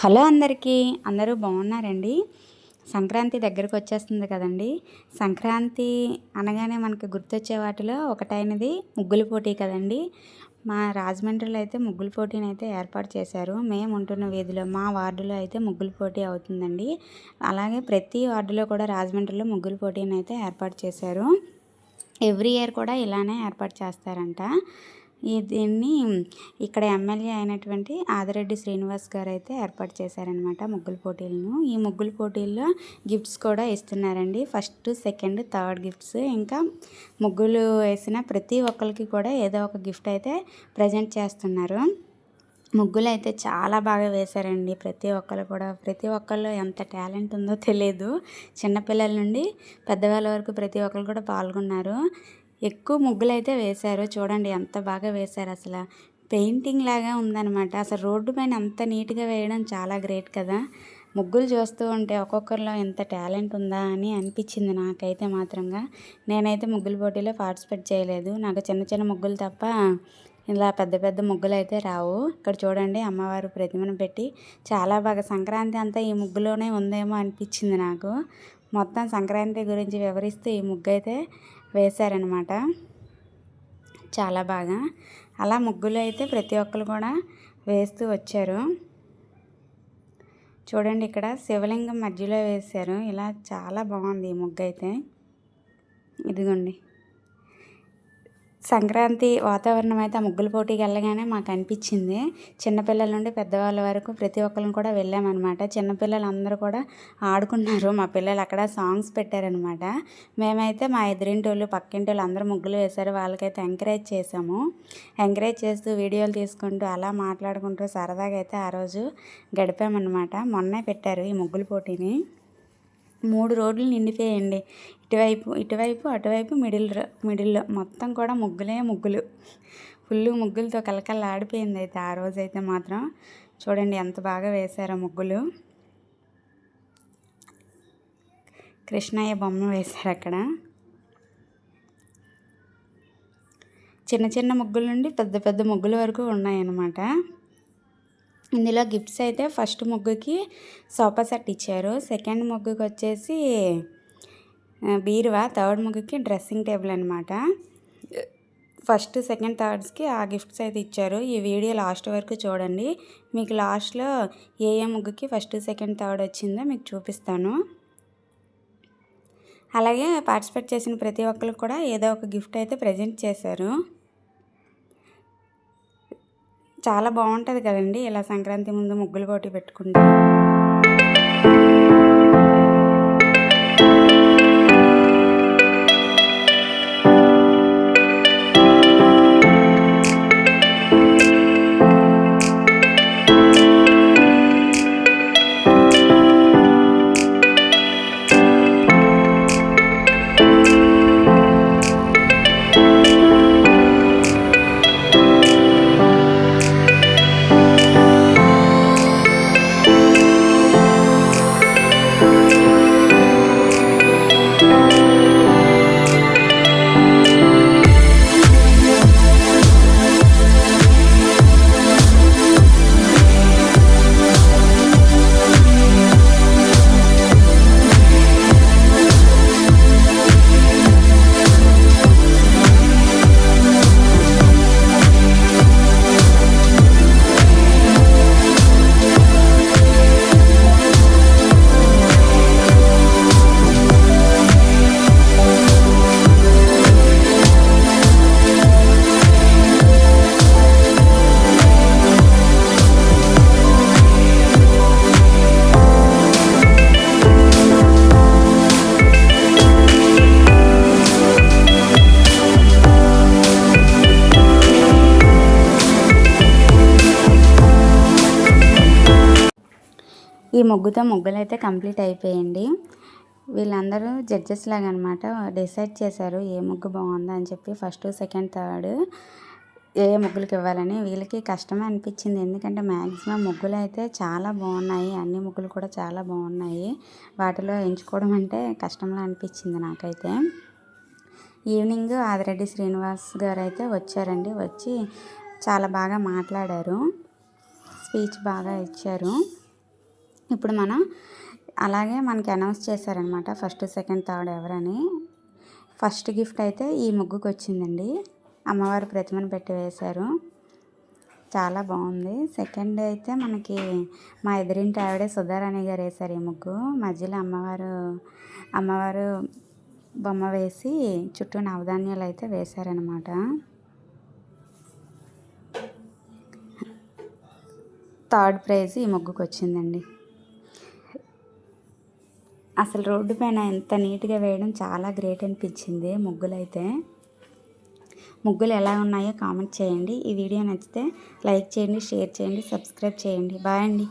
Hello అందరికీ. అందరూ బాగున్నారండి? సంక్రాంతి దగ్గరకు వచ్చేస్తుంది కదండి. సంక్రాంతి అనగానే మనకు గుర్తొచ్చే వాటిలో ఒకటైనది ముగ్గుల పోటీ కదండి. మా రాజమండ్రిలో అయితే ముగ్గుల పోటీని అయితే ఏర్పాటు చేశారు. మేము ఉంటున్న వీధిలో మా వార్డులో అయితే ముగ్గుల పోటీ అవుతుందండి. అలాగే ప్రతి వార్డులో కూడా రాజమండ్రిలో ముగ్గుల పోటీని అయితే ఏర్పాటు చేశారు. ఎవ్రీ ఇయర్ కూడా ఇలానే ఏర్పాటు చేస్తారంట. దీన్ని ఇక్కడ ఎమ్మెల్యే అయినటువంటి ఆదిరెడ్డి శ్రీనివాస్ గారు అయితే ఏర్పాటు చేశారనమాట ముగ్గుల పోటీలను. ఈ ముగ్గుల పోటీల్లో గిఫ్ట్స్ కూడా ఇస్తున్నారండి. ఫస్ట్ సెకండ్ థర్డ్ గిఫ్ట్స్ ఇంకా ముగ్గులు వేసిన ప్రతి ఒక్కరికి కూడా ఏదో ఒక గిఫ్ట్ అయితే ప్రజెంట్ చేస్తున్నారు. ముగ్గులు అయితే చాలా బాగా వేశారండి. ప్రతి ఒక్కరు కూడా. ప్రతి ఒక్కళ్ళు ఎంత టాలెంట్ ఉందో తెలియదు చిన్నపిల్లల నుండి పెద్దవాళ్ళ వరకు ప్రతి ఒక్కరు కూడా పాల్గొన్నారు. ఎక్కువ ముగ్గులు అయితే వేశారు. చూడండి ఎంత బాగా వేశారు అసలు. పెయింటింగ్ లాగా ఉందన్నమాట. అసలు రోడ్డు పైన అంత నీట్గా వేయడం చాలా గ్రేట్ కదా. ముగ్గులు చూస్తూ ఉంటే ఒక్కొక్కరిలో ఎంత టాలెంట్ ఉందా అని అనిపించింది నాకైతే మాత్రంగా. నేనైతే ముగ్గుల పోటీలో పార్టిసిపేట్ చేయలేదు. నాకు చిన్న చిన్న ముగ్గులు తప్ప ఇలా పెద్ద పెద్ద ముగ్గులు అయితే రావు. ఇక్కడ చూడండి అమ్మవారు ప్రతిమను పెట్టి చాలా బాగా సంక్రాంతి అంతా ఈ ముగ్గులోనే ఉందేమో అనిపించింది నాకు. మొత్తం సంక్రాంతి గురించి వివరిస్తూ ఈ ముగ్గు అయితే వేశారనమాట. చాలా బాగా. అలా ముగ్గులు అయితే ప్రతి ఒక్కరు కూడా వేస్తూ వచ్చారు. చూడండి ఇక్కడ శివలింగం మధ్యలో వేశారు. ఇలా చాలా బాగుంది ఈ ముగ్గు అయితే ఇదిగోండి. సంక్రాంతి వాతావరణం అయితే ఆ ముగ్గుల పోటీకి వెళ్ళగానే మాకు అనిపించింది. చిన్నపిల్లల నుండి పెద్దవాళ్ళ వరకు ప్రతి ఒక్కరిని కూడా వెళ్ళామన్నమాట. చిన్నపిల్లలు అందరూ కూడా ఆడుకున్నారు. మా పిల్లలు అక్కడ సాంగ్స్ పెట్టారనమాట మేమైతే మా ఎదురింటి వాళ్ళు పక్కింటి వాళ్ళు అందరూ ముగ్గులు వేశారు. వాళ్ళకైతే ఎంకరేజ్ చేసాము ఎంకరేజ్ చేస్తూ వీడియోలు తీసుకుంటూ అలా మాట్లాడుకుంటూ సరదాగా అయితే ఆ రోజు గడిపామన్నమాట. మొన్నే పెట్టారు ఈ ముగ్గుల పోటీని. మూడు రోడ్లు నిండిపోయండి ఇటువైపు ఇటువైపు అటువైపు మిడిల్ మిడిల్లో మొత్తం కూడా ముగ్గులే ముగ్గులు. ఫుల్ ముగ్గులతో కలకల ఆడిపోయింది అయితే ఆ రోజు అయితే మాత్రం. చూడండి ఎంత బాగా వేశారో ముగ్గులు. కృష్ణయ్య బొమ్మ వేశారు అక్కడ చిన్న చిన్న ముగ్గుల నుండి పెద్ద పెద్ద ముగ్గుల వరకు ఉన్నాయన్నమాట. ఇందులో గిఫ్ట్స్ అయితే ఫస్ట్ ముగ్గుకి సోఫా సెట్ ఇచ్చారు. సెకండ్ ముగ్గుకి వచ్చేసి బీరువా. థర్డ్ ముగ్గుకి డ్రెస్సింగ్ టేబుల్ అనమాట ఫస్ట్ సెకండ్ థర్డ్స్కి ఆ గిఫ్ట్స్ అయితే ఇచ్చారు. ఈ వీడియో లాస్ట్ వరకు చూడండి. మీకు లాస్ట్లో ఏ ఏ ముగ్గుకి ఫస్ట్ సెకండ్ థర్డ్ వచ్చిందో మీకు చూపిస్తాను. అలాగే పార్టిసిపేట్ చేసిన ప్రతి ఒక్కరికి కూడా ఏదో ఒక గిఫ్ట్ అయితే ప్రజెంట్ చేశారు. చాలా బాగుంటుంది కదండి. ఇలా సంక్రాంతి ముందు ముగ్గులు పోటీ పెట్టుకుంటే. ఈ ముగ్గుతో ముగ్గులు అయితే కంప్లీట్ అయిపోయింది. వీళ్ళందరూ జడ్జెస్ లాగా అనమాట డిసైడ్ చేశారు ఏ ముగ్గు బాగుందా అని చెప్పి ఫస్ట్ సెకండ్ థర్డ్ ఏ ముగ్గులకి ఇవ్వాలని. వీళ్ళకి కష్టమే అనిపించింది. ఎందుకంటే మ్యాక్సిమం ముగ్గులు అయితే చాలా బాగున్నాయి. అన్ని ముగ్గులు కూడా చాలా బాగున్నాయి. వాటిలో ఎంచుకోవడం అంటే కష్టంలా అనిపించింది నాకైతే. ఈవినింగ్ ఆదిరెడ్డి శ్రీనివాస్ గారు అయితే వచ్చారండి. వచ్చి చాలా బాగా మాట్లాడారు. స్పీచ్ బాగా ఇచ్చారు. ఇప్పుడు మనం అలాగే మనకి అనౌన్స్ చేశారనమాట ఫస్ట్ సెకండ్ థర్డ్ ఎవరని. ఫస్ట్ గిఫ్ట్ అయితే ఈ ముగ్గుకు వచ్చిందండి అమ్మవారి ప్రతిమను పెట్టి వేశారు చాలా బాగుంది. సెకండ్ అయితే మనకి మా ఎదురింటి ఆవిడే సుధారాణి గారు వేశారు ఈ ముగ్గు. మధ్యలో అమ్మవారు అమ్మవారు బొమ్మ వేసి చుట్టూ నవధాన్యాలు అయితే వేశారనమాట. థర్డ్ ప్రైజ్ ఈ ముగ్గుకు వచ్చిందండి అసలు రోడ్డు పైన ఎంత నీట్గా వేయడం చాలా గ్రేట్ అనిపించింది ముగ్గులు అయితే ముగ్గులు ఎలా ఉన్నాయో కామెంట్ చేయండి. ఈ వీడియో నచ్చితే లైక్ చేయండి షేర్ చేయండి సబ్స్క్రైబ్ చేయండి. బాయ్ అండి.